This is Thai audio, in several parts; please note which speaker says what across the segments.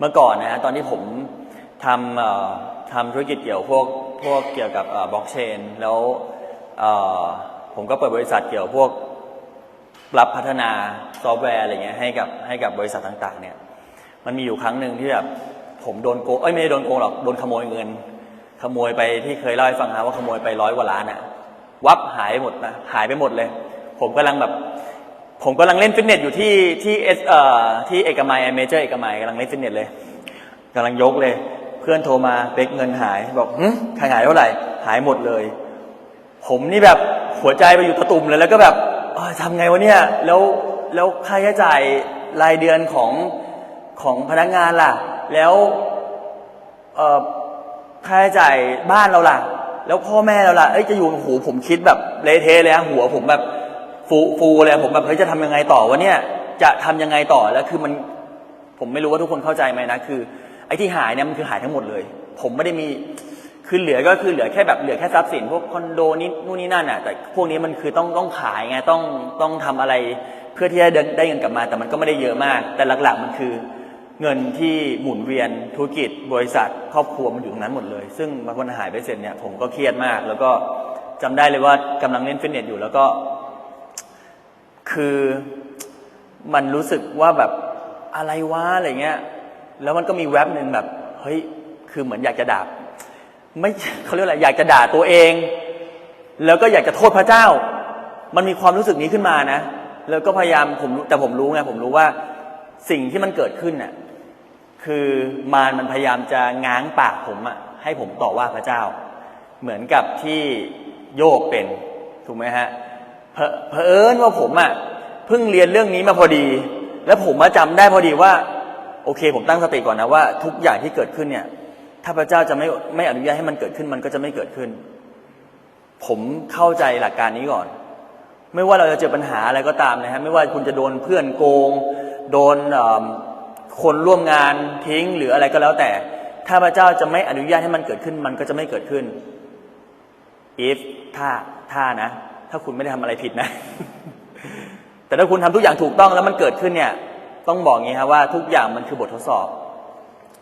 Speaker 1: เมื่อก่อนนะฮะตอนที่ผมทำทำธุรกิจเกี่ยวพวกพวกเกี่ยวกับบล็อกเชนแล้วผมก็เปิดบริษัทเกี่ยวพวกรับพัฒนาซอฟต์แวร์อะไรเงี้ยให้กับให้กับบริษัทต่างๆเนี่ยมันมีอยู่ครั้งหนึ่งที่แบบผมโดนโกงเอ้ยไม่ได้โดนโกงหรอกโดนขโมยเงิน ขโมยไปที่เคยเล่าให้ฟังนะว่าขโมยไปร้อยกว่าล้านอะวับหายไปหมดนะหายไปหมดเลย ผมกำลังแบบ ผมกำลังเล่นฟิตเนสอยู่ที่ที่เอสเอ่อที่เอกมัยเมเจอร์เอกมัยกำลังเล่นฟิตเนสเลยกำลังยกเลย เพื่อนโทรมาเป๊กเงินหายบอกหึใครหายเท่าไหร่ หายหมดเลย ผมนี่แบบหัวใจไปอยู่ตะตุ่มเลยแล้วก็แบบเอ้ยทำไงวะเนี่ยแล้วแล้วค่าใช้จ่ายรายเดือนของของพนักงานล่ะ แล้วเอ่อค่าใช้จ่ายบ้านเราล่ะ แล้วพ่อแม่เราล่ะเอ้ยจะอยู่หูผมคิดแบบเละเทะเลยหัวผมแบบ ฟูฟูเลยผมแบบเฮ้ยจะทำยังไงต่อวะเนี่ยจะทำยังไงต่อแล้วคือมันผมไม่รู้ว่าทุกคนเข้าใจไหมนะคือไอ้ที่หายเนี่ยมันคือหายทั้งหมดเลย ผมไม่ได้มีคือเหลือก็คือเหลือแค่แบบเหลือแค่ทรัพย์สิน พวกคอนโดนี่นู่นนี่นั่นอะแต่พวกนี้มันคือต้องต้องขายไงต้องต้องทำอะไรเพื่อที่จะได้ได้เงินกลับมา แต่มันก็ไม่ได้เยอะมาก แต่หลักๆมันคือเงินที่หมุนเวียนธุรกิจ บริษัท ครอบครัวมันอยู่ตรงนั้นหมดเลย ซึ่งบางคนหายไปเสร็จเนี่ยผมก็เครียดมาก แล้วก็จำได้เลยว่ากำลังเล่นฟิตเนสอยู่แล้วก็ คือมันรู้สึกว่าแบบอะไรวะอะไรเงี้ย แล้วมันก็มีแว็บหนึ่งแบบเฮ้ยคือเหมือนอยากจะด่าไม่เขาเรียกอะไรอยากจะด่าตัวเอง แล้วก็อยากจะโทษพระเจ้า มันมีความรู้สึกนี้ขึ้นมานะ แล้วก็พยายามผมแต่ผมรู้ไงผมรู้ว่าสิ่งที่มันเกิดขึ้นน่ะคือมารมันพยายามจะง้างปากผมอะให้ผมต่อว่าพระเจ้า เหมือนกับที่โยบเป็นถูกไหมฮะ เผเอิญว่าผมอะเพิ่งเรียนเรื่องนี้มาพอดี แล้วผมมาจำได้พอดีว่า โอเค ผมตั้งสติก่อนนะว่า ทุกอย่างที่เกิดขึ้นเนี่ย ถ้าพระเจ้าจะไม่ไม่อนุญาตให้มันเกิดขึ้นมันก็จะไม่เกิดขึ้น ผมเข้าใจหลักการนี้ก่อน ไม่ว่าเราจะเจอปัญหาอะไรก็ตามนะฮะไม่ว่าคุณจะโดนเพื่อนโกง โดนคนร่วมงานทิ้งหรืออะไรก็แล้วแต่ ถ้าพระเจ้าจะไม่อนุญาตให้มันเกิดขึ้น มันก็จะไม่เกิดขึ้น if ถ้าถ้านะ ถ้าคุณไม่ได้ทำอะไรผิดนะ แต่ถ้าคุณทำทุกอย่างถูกต้องแล้วมันเกิดขึ้นเนี่ย ต้องบอกงี้ครับว่าทุกอย่างมันคือบททดสอบ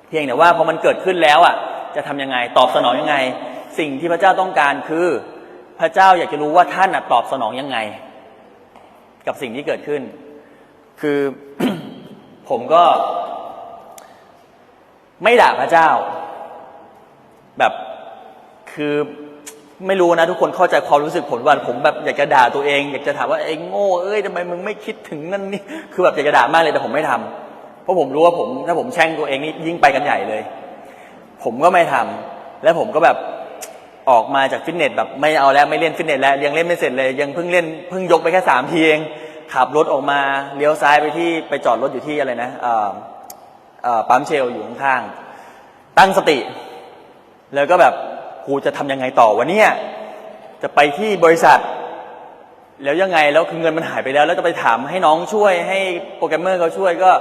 Speaker 1: เพียงแต่ว่าพอมันเกิดขึ้นแล้วอะ จะทำยังไงตอบสนองยังไง สิ่งที่พระเจ้าต้องการคือพระเจ้าอยากจะรู้ว่าท่านตอบสนองยังไง กับสิ่งที่เกิดขึ้น คือผมก็ ไม่ด่าพระเจ้า แบบคือ ไม่รู้นะทุกคนเข้าใจความรู้สึกผมว่าผมแบบอยากจะด่าตัวเอง อยากจะถามว่าไอ้โง่เอ้ยทำไมมึงไม่คิดถึงนั่นนี่คือแบบอยากจะด่ามากเลยแต่ผมไม่ทำเพราะผมรู้ว่าผมถ้าผมแช่งตัวเองนี่ยิ่งไปกันใหญ่เลย ผมก็ไม่ทำแล้วผมก็แบบออกมาจากฟิตเนสแบบไม่เอาแล้วไม่เล่นฟิตเนสแล้วยังเล่นไม่เสร็จเลย ยังเพิ่งเล่นเพิ่งยกไปแค่สามทีเองขับรถออกมาเลี้ยวซ้ายไปที่ไปจอดรถอยู่ที่อะไรนะปั๊มเชลอยู่ข้างๆตั้งสติ แล้วก็แบบ กูจะทำยังไงต่อวะเนี่ยจะไปที่บริษัท แล้วยังไงแล้วคือเงินมันหายไปแล้ว แล้วจะไปถามให้น้องช่วยให้โปรแกรมเมอร์เขาช่วยก็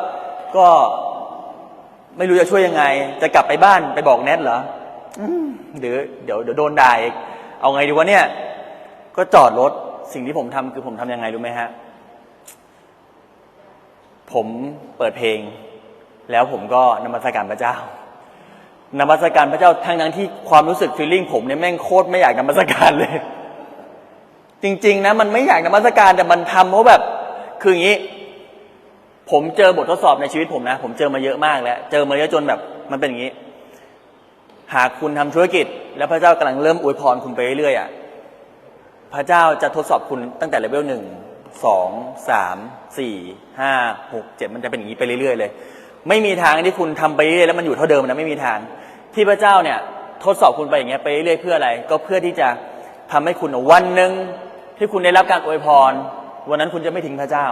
Speaker 1: ก็ไม่รู้จะช่วยยังไง จะกลับไปบ้านไปบอกแนทเหรอหรือเดี๋ยวเดี๋ยวโดนด่าอีกเอาไงดีวะเนี่ย ก็จอดรถสิ่งที่ผมทำคือผมทำยังไงรู้ไหมฮะ ผมเปิดเพลง แล้วผมก็นมัสการพระเจ้า นมัสการพระเจ้าทั้งนั้นที่ความรู้สึกฟีลลิ่งผมเนี่ยแม่งโคตรไม่อยากนมัสการเลย จริง ๆ นะ มันไม่อยากนมัสการแต่มันทำเพราะแบบ คืออย่างนี้ ผมเจอบททดสอบในชีวิตผมนะ ผมเจอมาเยอะมากแล้ว เจอมาเยอะจนแบบ มันเป็นอย่างนี้ หากคุณทำธุรกิจ แล้วพระเจ้ากำลังเริ่มอวยพรคุณไปเรื่อยๆอะพระเจ้าจะทดสอบคุณตั้งแต่เลเวลหนึ่งสองสามสี่ห้าหกเจ็ดมันจะเป็นอย่างนี้ไปเรื่อยๆเลย ไม่มีทางที่คุณทำไปเรื่อยแล้วมันอยู่เท่าเดิมนะไม่มีทาง ที่พระเจ้าเนี่ยทดสอบคุณไปอย่างเงี้ยไปเรื่อยเพื่ออะไร ก็เพื่อที่จะทำให้คุณวันหนึ่งที่คุณได้รับการอวยพร วันนั้นคุณจะไม่ทิ้งพระเจ้า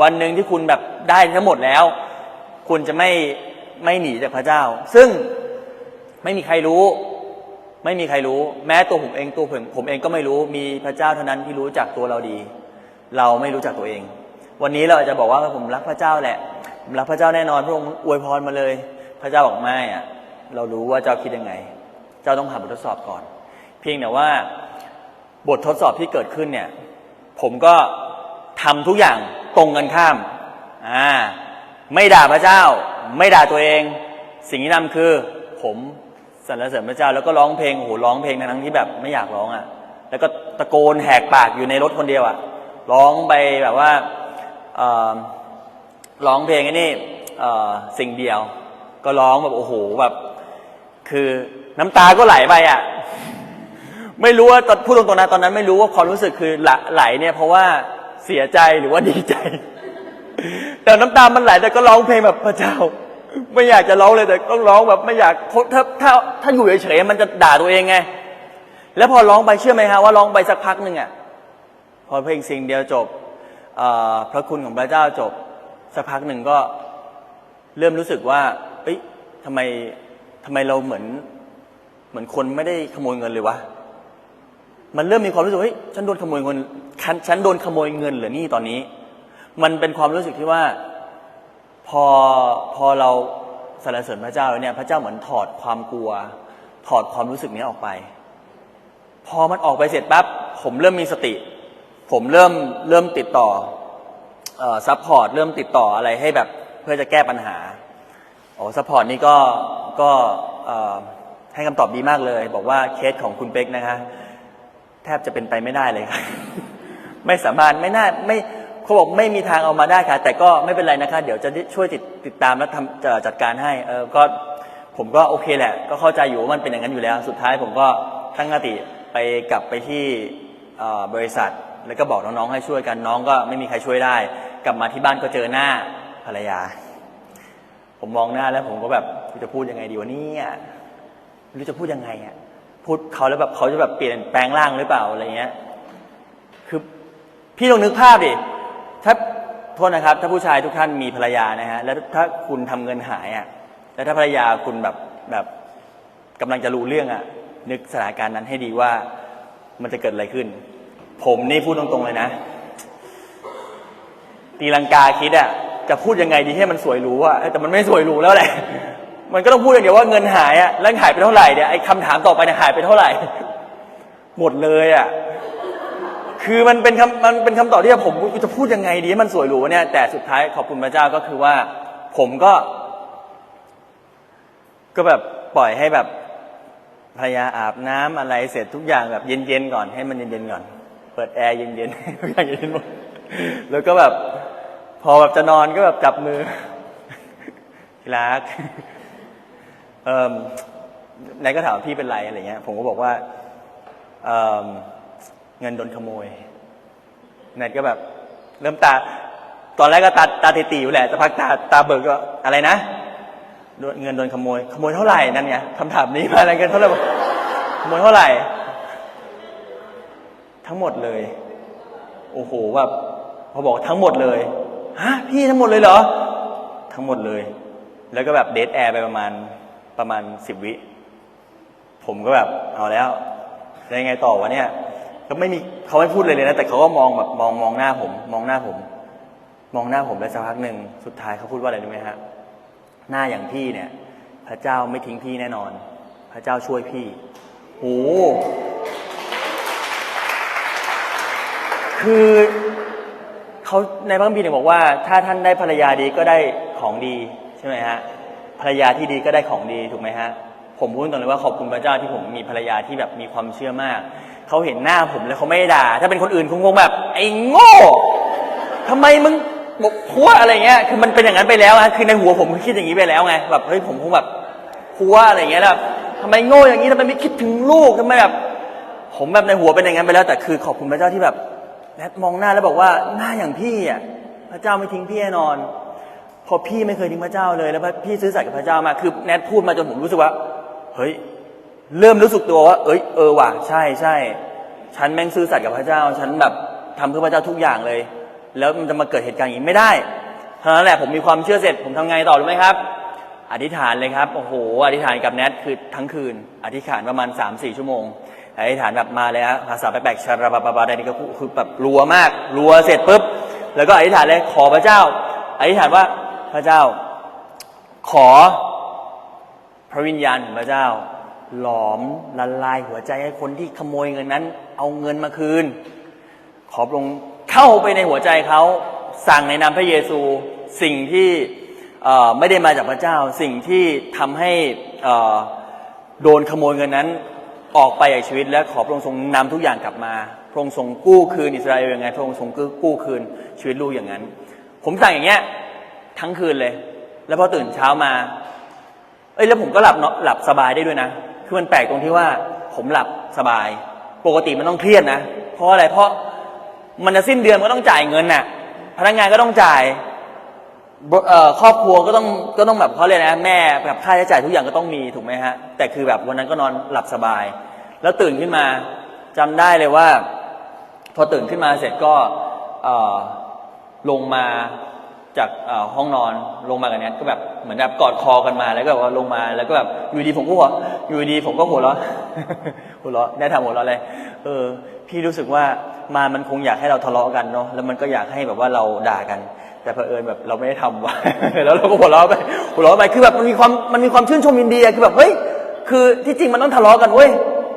Speaker 1: วันหนึ่งที่คุณแบบได้ทั้งหมดแล้ว คุณจะไม่ไม่หนีจากพระเจ้า ซึ่งไม่มีใครรู้ ไม่มีใครรู้ แม้ตัวผมเองตัวผมผมเองก็ไม่รู้มีพระเจ้าเท่านั้นที่รู้จักตัวเราดี เราไม่รู้จักตัวเอง วันนี้เราอาจจะบอกว่าผมรักพระเจ้าแหละ รักพระเจ้าแน่นอนพระองค์อวยพรมาเลย พระเจ้าบอกไม่อะเรารู้ว่าเจ้าคิดยังไง เจ้าต้องผ่านบททดสอบก่อน เพียงแต่ว่าบททดสอบที่เกิดขึ้นเนี่ย ผมก็ทำทุกอย่างตรงกันข้ามอ่าไม่ด่าพระเจ้า ไม่ด่าตัวเอง สิ่งที่ทำคือ ผมสรรเสริญพระเจ้า แล้วก็ร้องเพลงโอ้โหร้องเพลงทั้งที่แบบไม่อยากร้องอะ แล้วก็ตะโกนแหกปากอยู่ในรถคนเดียวอะร้องไปแบบว่าอ ร้องเพลงไอ้นี่สิ่งเดียว ก็ร้องแบบโอ้โหแบบคือน้ำตาก็ไหลไปอะไม่รู้ว่าตอนพูดตรงๆนะตอนนั้น ไม่รู้ว่าความรู้สึกคือไหลไหลเนี่ย เพราะว่าเสียใจหรือว่าดีใจ แต่น้ำตามันไหลแต่ก็ร้องเพลงแบบพระเจ้า ไม่อยากจะร้องเลยแต่ต้องร้องแบบไม่อยากถ้าถ้าถ้าอยู่เฉยๆมันจะด่าตัวเองไงแล้วพอร้องไปเชื่อไหมฮะว่าร้องไปสักพักหนึ่งอะพอเพลงสิ่งเดียวจบพระคุณของพระเจ้าจบ สักพักหนึ่งก็เริ่มรู้สึกว่า เอ้ยทำไมทำไมเราเหมือน เหมือนคนไม่ได้ขโมยเงินเลยวะ มันเริ่มมีความรู้สึกเฮ้ยฉันโดนขโมยเงินฉันโดนขโมยเงินเหรือนี่ตอนนี้ มันเป็นความรู้สึกที่ว่า พอพอเราสรรเสริญพระเจ้าแล้วเนี่ย พระเจ้าเหมือนถอดความกลัว ถอดความรู้สึกนี้ออกไป พอมันออกไปเสร็จปั๊บผมเริ่มมีสติ ผมเริ่มเริ่มติดต่อ ซัพพอร์ตเริ่มติดต่ออะไรให้แบบเพื่อจะแก้ปัญหาโอ้ซัพพอร์ตนี่ก็ก็ให้คำตอบดีมากเลย บอกว่าเคสของคุณเป๊กนะคะ แทบจะเป็นไปไม่ได้เลยครับไม่สามารถไม่น่าไม่เขาบอกไม่มีทางเอามาได้ค่ะ แต่ก็ไม่เป็นไรนะคะ เดี๋ยวจะช่วยติดติดตามและทำจะจัดการให้เออก็ผมก็โอเคแหละ ก็เข้าใจอยู่ว่ามันเป็นอย่างนั้นอยู่แล้ว สุดท้ายผมก็ตั้งสติไปกลับไปที่บริษัท แล้วก็บอกน้องๆให้ช่วยกันน้องก็ไม่มีใครช่วยได้ กลับมาที่บ้านก็เจอหน้าภรรยา ผมมองหน้าแล้วผมก็แบบจะพูดยังไงดีวะเนี่ยไม่รู้จะพูดยังไงอะพูดเขาแล้วแบบเขาจะแบบเปลี่ยนแปลงร่างหรือเปล่าอะไรเงี้ย คือพี่ลองนึกภาพดิถ้าโทษนะครับ ถ้าผู้ชายทุกท่านมีภรรยานะฮะแล้วถ้าคุณทำเงินหายอะแล้วถ้าภรรยาคุณแบบแบบกำลังจะรู้เรื่องอะ นึกสถานการณ์นั้นให้ดีว่ามันจะเกิดอะไรขึ้น ผมนี่พูดตรงๆเลยนะ ตีลังกาคิดอะจะพูดยังไงดีให้มันสวยหรูอะแต่มันไม่สวยหรูแล้วแหละมันก็ต้องพูดอย่างเดียวว่าเงินหายอะแล้วหายไปเท่าไหร่เนี่ยไอ้คำถามต่อไปเนี่ยหายไปเท่าไหร่ หมดเลยอะคือมันเป็นคำมันเป็นคำตอบที่ผมจะพูดยังไงดีให้มันสวยหรูเนี่ยแต่สุดท้ายขอบคุณพระเจ้าก็คือว่า ผมก็ ก็แบบปล่อยให้แบบภรรยาอาบน้ำอะไรเสร็จทุกอย่างแบบเย็นๆก่อนให้มันเย็นๆก่อน เปิดแอร์เย็นๆทุกอย่างเย็นหมดแล้วก็แบบ อแบบจะนอนก็แบบจับมือที่รักเอ่มนายก็ถามพี่เป็นไรอะไรเงี้ย ผมก็บอกว่าเอิ่มเงินโดนขโมยนายก็แบบ เริ่มตา ตอนแรกก็ตาตาตีๆอยู่แหละแต่พักตาตาเบิกก็อะไรนะเงินโดนขโมย ขโมยเท่าไหร่นั่นไงคำถามนี้มาอะไรกันเท่าไหร่ขโมยเท่าไหร่ ทั้งหมดเลย โอ้โหแบบพอบอกทั้งหมดเลย ฮะพี่ทั้งหมดเลยเหรอ ทั้งหมดเลย แล้วก็แบบเดทแอร์ไปประมาณประมาณสิบวิ ผมก็แบบเอาแล้วจะยังไงต่อวะเนี่ยก็ไม่มีเขาไม่พูดเลยเลยนะ แต่เขาก็มองแบบมองมองหน้าผม มองหน้าผม มองหน้าผมแล้วสักพักหนึ่งสุดท้ายเขาพูดว่าอะไรรู้ไหมฮะหน้าอย่างพี่เนี่ย พระเจ้าไม่ทิ้งพี่แน่นอน พระเจ้าช่วยพี่โหคือ เขาในพระคัมภีร์เนี่ยบอกว่า ถ้าท่านได้ภรรยาดีก็ได้ของดีใช่ไหมฮะภรรยาที่ดีก็ได้ของดีถูกไหมฮะผมพูดตรงเลยว่าขอบคุณพระเจ้าที่ผมมีภรรยาที่แบบมีความเชื่อมากเขาเห็นหน้าผมแล้วเขาไม่ด่า ถ้าเป็นคนอื่นคงคงแบบไอ้โง่ทำไมมึงบกพัวอะไรเงี้ยคือมันเป็นอย่างนั้นไปแล้วฮะคือในหัวผมคิดอย่างนี้ไปแล้วไงแบบเฮ้ยผมคงแบบพัวอะไรเงี้ยแล้วทำไมโง่อย่างนี้ทำไมไม่คิดถึงลูกทำไมแบบผมแบบในหัวเป็นอย่างนั้นไปแล้ว แต่คือขอบคุณพระเจ้าที่แบบ แนทมองหน้าแล้วบอกว่าหน้าอย่างพี่อะพระเจ้าไม่ทิ้งพี่แน่นอน พอพี่ไม่เคยทิ้งพระเจ้าเลยแล้วพี่ซื้อสัตย์กับพระเจ้ามาคือแนทพูดมาจนผมรู้สึกว่า เฮ้ยเริ่มรู้สึกตัวว่า เอ้ยเออว่ะใช่ใช่ฉันแม่งซื่อสัตย์กับพระเจ้า ฉันแบบทำเพื่อพระเจ้าทุกอย่างเลย แล้วมันจะมาเกิดเหตุการณ์อย่างนี้ไม่ได้เท่านั้นแหละผมมีความเชื่อเสร็จผมทำไงต่อรู้ไหมครับ อธิษฐานเลยครับโอ้โหอธิษฐานกับแนทคือทั้งคืน อธิษฐานประมาณ3าสี่ชั่วโมง อธิษฐานแบบมาเลยฮะภาษาแปลกๆชาราบาบาบาได้นี่ก็คือแบบรัวมากรัวเสร็จปุ๊บแล้วก็อธิษฐานเลยขอพระเจ้าอธิษฐานว่าพระเจ้า ขอ พระวิญญาณของพระเจ้า หลอมละลายหัวใจให้คนที่ขโมยเงินนั้น เอาเงินมาคืน ขอพระองค์เข้าไปในหัวใจเขาสั่งในนามพระเยซูสิ่งที่ไม่ได้มาจากพระเจ้า สิ่งที่ทำให้โดนขโมยเงินนั้น ออกไปจากชีวิตและขอพระองค์ทรงนำทุกอย่างกลับมา พระองค์ทรงกู้คืนอิสราเอลยังไง พระองค์ทรงกู้คืนชีวิตลูกอย่างนั้น ผมสั่งอย่างเงี้ยทั้งคืนเลย แล้วพอตื่นเช้ามา เอ้ยแล้วผมก็หลับเนาะหลับสบายได้ด้วยนะ คือมันแปลกตรงที่ว่าผมหลับสบาย ปกติมันต้องเครียดนะ เพราะอะไร เพราะมันจะสิ้นเดือนก็ต้องจ่ายเงินน่ะ พนักงานก็ต้องจ่าย ครอบครัวก็ต้องก็ต้องแบบเขาเลยกนะแม่แบบค่าใช้จ่ายทุกอย่างก็ต้องมีถูกไหมฮะแต่คือแบบวันนั้นก็นอนหลับสบาย แล้วตื่นขึ้นมาจำได้เลยว่า พอตื่นขึ้นมาเสร็จก็ลงมาจากห้องนอนลงมากันเนี้ยก็แบบเหมือนแบบกอดคอกันมาแล้วก็แบบว่าลงมาแล้วก็แบบอยู่ดีผมก็หัวอยู่ดีผมก็หัวเราะหัวเราะได้ทำหัวเราะเลยเออ พี่รู้สึกว่ามามันคงอยากให้เราทะเลาะกันเนาะแล้วมันก็อยากให้แบบว่าเราด่ากัน แต่เผอิญแบบเราไม่ได้ทำว่ะแล้วเราก็หัวเราะไปหัวเราะไปคือแบบมันมีความมันมีความชื่นชมยินดีคือแบบเฮ้ยคือที่จริงมันต้องทะเลาะกันเว้ย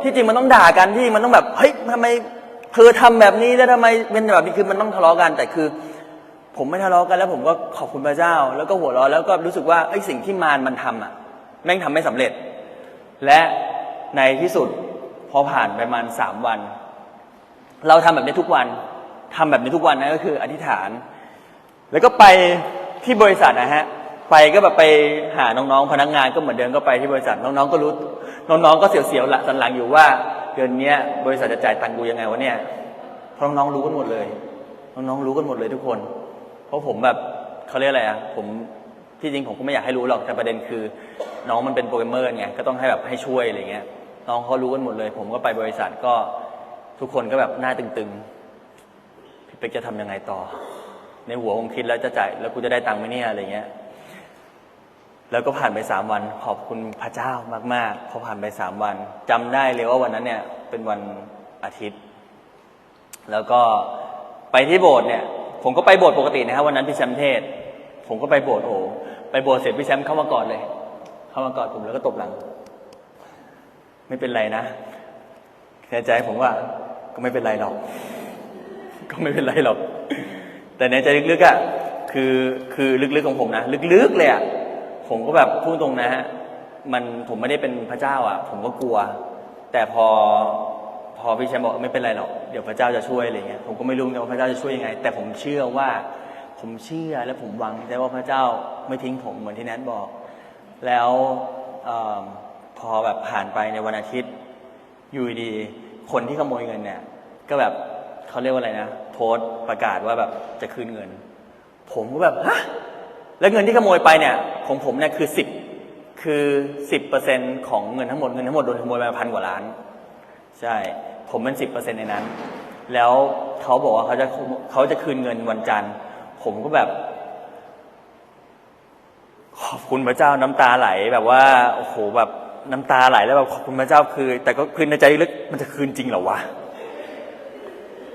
Speaker 1: ที่จริงมันต้องด่ากันที่จริงมันต้องแบบเฮ้ยทำไมเธอทำแบบนี้แล้วทำไมเป็นแบบนี้คือมันต้องทะเลาะกันแต่คือ ผมไม่ทะเลาะกันแล้วผมก็ขอบคุณพระเจ้า แล้วก็หัวเราะแล้วก็รู้สึกว่าไอ้สิ่งที่มารมันทำอะ แม่งทำไม่สำเร็จ และในที่สุดพอผ่านไปประมาณสามวัน เราทำแบบนี้ทุกวันทำแบบนี้ทุกวันนะก็คือ อธิษฐาน แล้วก็ไปที่บริษัทนะฮะ ไปก็แบบไปหาน้องๆ พนักงานก็เหมือนเดิมก็ไปที่บริษัทน้องๆก็รู้ น้องๆก็เสียวๆละสันหลังอยู่ว่าเดือนนี้บริษัทจะจ่ายตังค์กูยังไงวะเนี่ยเพราะน้องๆรู้กันหมดเลย น้องๆรู้กันหมดเลยทุกคน เพราะผมแบบเขาเรียกอะไรอะผมที่จริงผมก็ไม่อยากให้รู้หรอกแต่ประเด็นคือ น้องมันเป็นโปรแกรมเมอร์ไงก็ต้องให้แบบให้ช่วยอะไรเงี้ยน้องเขารู้กันหมดเลย ผมก็ไปบริษัทก็ทุกคนก็แบบหน้าตึงๆพี่เป๊กจะทำยังไงต่อ ในหัวคงคิดแล้วจะจ่ายแล้วกูจะได้ตังค์ไหมเนี่ยอะไรเงี้ย แล้วก็ผ่านไปสามวันขอบคุณพระเจ้ามากๆพอผ่านไปสามวันจำได้เลยว่าวันนั้นเนี่ยเป็นวันอาทิตย์ แล้วก็ไปที่โบสถ์เนี่ย ผมก็ไปโบสถ์ปกตินะครับวันนั้นพี่แชมป์เทศ ผมก็ไปโบสถ์โอ้ไปโบสถ์เสร็จพี่แชมป์เข้ามากอดเลย เข้ามากอดผมแล้วก็ตบหลัง ไม่เป็นไรนะในใจผมว่าก็ไม่เป็นไรหรอก ก็ไม่เป็นไรหรอก แต่ในใจลึกๆอะคือคือลึกๆของผมนะ ลึกๆเลยอะผมก็แบบพูดตรงนะฮะมันผมไม่ได้เป็นพระเจ้าอะ ผมก็กลัว แต่พอพอพี่แชมป์บอกไม่เป็นไรหรอกเดี๋ยวพระเจ้าจะช่วยอะไรเงี้ยผมก็ไม่รู้เหมือนกันว่าพระเจ้าจะช่วยยังไง แต่ผมเชื่อว่า ผมเชื่อและผมหวังใจว่าพระเจ้าไม่ทิ้งผมเหมือนที่แนทบอก แล้วอพอแบบผ่านไปในวันอาทิตย์อยู่ดีคนที่ขโมยเงินเนี่ย ก็แบบ เขาเรียกว่าอะไรนะโพสต์ประกาศว่าแบบจะคืนเงิน ผมก็แบบฮะแล้วเงินที่ขโมยไปเนี่ยของผมเนี่ยคือสิบคือสิบเปอร์เซ็นของเงินทั้งหมดเงินทั้งหมดโดนขโมยไปพันกว่าล้าน ใช่ ผมเป็นสิบเปอร์เซ็นในนั้น แล้วเขาบอกว่าเขาจะเขาจะคืนเงินวันจันทร์ผมก็แบบ ขอบคุณพระเจ้าน้ำตาไหลแบบว่าโอ้โหแบบน้ำตาไหลแล้วแบบขอบคุณพระเจ้าคือ แต่ก็คืนในใจลึกมันจะคืนจริงเหรอวะ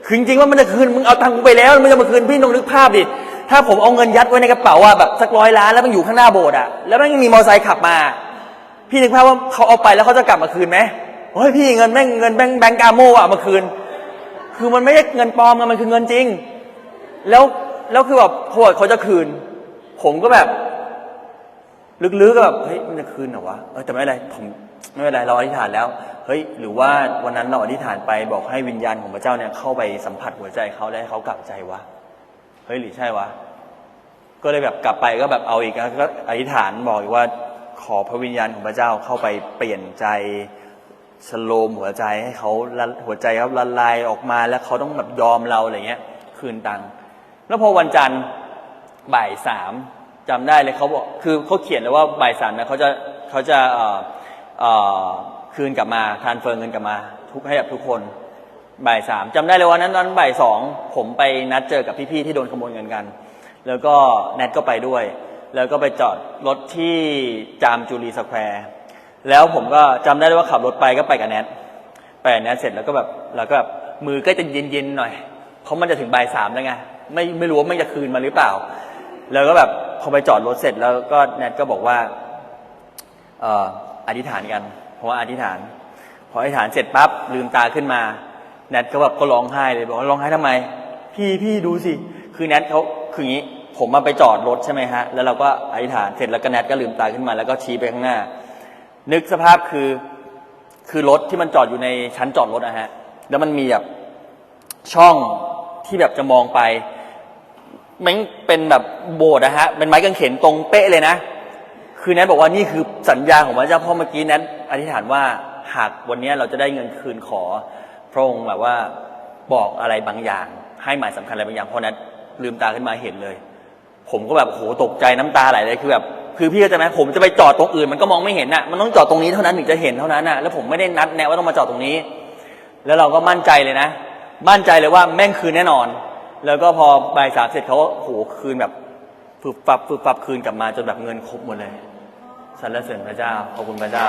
Speaker 1: คือจริงๆว่ามันจะคืนมึงเอาตังค์กูไปแล้วมันจะมาคืนพี่ลองนึกภาพดิถ้าผมเอาเงินยัดไว้ในกระเป๋าอะแบบสักร้อยล้านแล้วมันอยู่ข้างหน้าโบสถ์อะแล้วมันยังมีมอเตอร์ไซค์ขับมา พี่นึกภาพว่าเขาเอาไปแล้วเขาจะกลับมาคืนไหมเฮ้ยพี่เงินแม่งเงินแบงค์แบงก์กาโมอะมาคืน คือมันไม่ใช่เงินปลอมมันคือเงินจริง แล้วแล้วคือแบบโหดเขาจะคืน ผมก็แบบ ลึกๆก็แบบเฮ้ยมันจะคืนเหรอวะเออแต่ไม่เป็นไรผมไม่เป็นไรเราอธิษฐานแล้ว เฮ้ยหรือว่าวันนั้นเราอธิษฐานไปบอกให้วิญญาณของพระเจ้าเนี่ยเข้าไปสัมผัสหัวใจเขาและให้เขากลับใจวะเฮ้ยหรือใช่วะก็เลยแบบกลับไปก็แบบเอาอีกแล้วก็อธิษฐานบอกอีกว่าขอพระวิญญาณของพระเจ้าเข้าไปเปลี่ยนใจสโลมหัวใจให้เขาหัวใจเขาละลายออกมาแล้วเขาต้องแบบยอมเราอะไรเงี้ย คืนตังค์แล้วพอวันจันทร์บ่ายสามจำได้เลยเขาบอกคือเขาเขียนเลยว่าบ่ายสามนะเขาจะเขาจะเอ่อเอ่อ คืนกลับมาทานเฟิร์เงินกลับมา ทุกให้กับทุกคนบ่ายสามจำได้เลยวันนั้นตอนบ่ายสองผมไปนัดเจอกับพี่ๆที่โดนขโมยเงินกัน แล้วก็แนทก็ไปด้วย แล้วก็ไปจอดรถที่จามจูรีสแควร์แล้วผมก็จำได้เลยว่าขับรถไปก็ไปกับแนทไปแนทเสร็จแล้วก็แบบแล้วก็แบบมือก็จะเย็นๆหน่อย เพราะมันจะถึงบ่ายสามแล้วไงไม่ไม่รู้ว่ามันจะคืนมาหรือเปล่า แล้วก็แบบพอไปจอดรถเสร็จแล้วก็แนทก็บอกว่าอออธิษฐานกัน ว่าอธิษฐาน พออธิษฐานเสร็จปั๊บลืมตาขึ้นมาแนทก็แบบก็ร้องไห้เลยบอกว่าร้องไห้ทำไม พี่พี่ดูสิ คือแนทเขาคืออย่างนี้ ผมมาไปจอดรถใช่ไหมฮะ แล้วเราก็อธิษฐานเสร็จแล้วก็แนทก็ลืมตาขึ้นมา แล้วก็ชี้ไปข้างหน้า นึกสภาพคือคือรถที่มันจอดอยู่ในชั้นจอดรถนะฮะ แล้วมันมีแบบช่องที่แบบจะมองไปมันเป็นแบบโบสถ์นะฮะเป็นไม้กางเขนตรงเป๊ะเลยนะ คือแนทบอกว่านี่คือสัญญาของพระเจ้าพ่อเมื่อกี้แนทอธิษฐานว่าหากวันนี้เราจะได้เงินคืนขอ พระองค์แบบว่าบอกอะไรบางอย่าง ให้หมายสำคัญอะไรบางอย่างเพราะแนทลืมตาขึ้นมาเห็นเลย ผมก็แบบโหตกใจน้ำตาไหลเลยคือแบบคือพี่เข้าใจไหมผมจะไปจอดตรงอื่นมันก็มองไม่เห็นน่ะมันต้องจอดตรงนี้เท่านั้นถึงจะเห็นเท่านั้นน่ะแล้วผมไม่ได้นัดแนะว่าต้องมาจอดตรงนี้ แล้วเราก็มั่นใจเลยนะมั่นใจเลยว่าแม่งคืนแน่นอน แล้วก็พอบ่ายสามเสร็จเขาก็โหคืนแบบฟึบฟับฟึบฟับคืนกลับมาจนแบบเงินครบหมดเลย สรรเสริญพระเจ้าขอบคุณพระเจ้า